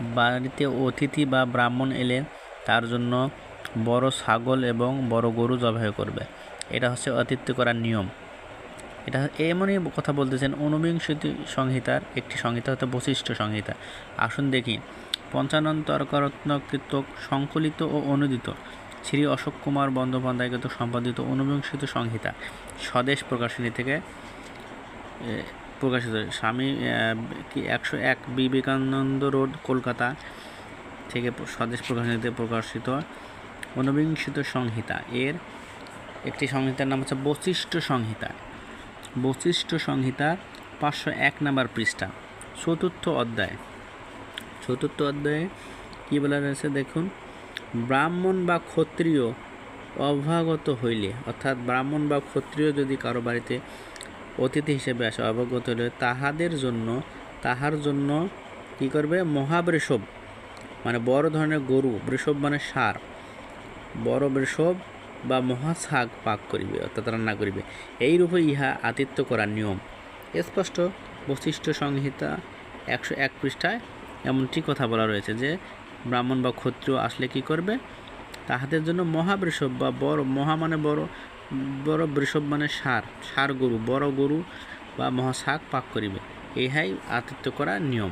বাড়িতে অতিথি বা ব্রাহ্মণ এলে তার জন্য বড় ছাগল এবং বড় গরু জবাই করবে। এটা হচ্ছে আতিথ্য করার নিয়ম। এটা এমনই কথা বলতেছেন ঊনবিংশতি সংহিতার একটি সংহিতা হতে বৈশিষ্ট্য সংহিতা। আসুন দেখি। পঞ্চানন পঞ্চানন্তরকরত্নকৃত সংকলিত ও অনুদিত। শ্রী অশোক কুমার বন্দ্যোপাধ্যায় সম্পাদিত ঊনবিংশতি সংহিতা। স্বদেশ প্রকাশনী থেকে প্রকাশিত স্বামী কি একশো এক বিবেকানন্দ রোড, কলকাতা থেকে স্বদেশ প্রকাশনীতে প্রকাশিত ঊনবিংশিত সংহিতা। এর একটি সংহিতার নাম হচ্ছে বৈশিষ্ট্য সংহিতা। বৈশিষ্ট্য সংহিতা পাঁচশো এক নাম্বার পৃষ্ঠা, চতুর্থ অধ্যায়। চতুর্থ অধ্যায়ে কী বলা রয়েছে দেখুন? ব্রাহ্মণ বা ক্ষত্রিয় অভ্যাগত হইলে, অর্থাৎ ব্রাহ্মণ বা ক্ষত্রিয় যদি কারও বাড়িতে অতিথি হিসেবে আসে অবগত হইলে তাহাদের জন্য, তাহার জন্য কি করবে? মহাবৃষভ মানে বড় ধরনের গরু, বৃষভ মানে সার। বড় বৃষভ বা মহাছাগ পাক করিবে, অর্থাৎ রান্না করিবে। এইরূপে ইহা আতিথ্য করার নিয়ম। স্পষ্ট বৈশিষ্ট্য সংহিতা একশো এক পৃষ্ঠায় এমনটি কথা বলা রয়েছে যে, ব্রাহ্মণ বা ক্ষত্রিয় আসলে কি করবে? তাহাদের জন্য মহাবৃষভ বা বড় মহা মানে বড় বড় বৃষভ মানে সার সার গরু, বড় গরু বা মহাশাক পাক করিবে। এহাই আতিথ্য করা নিয়ম।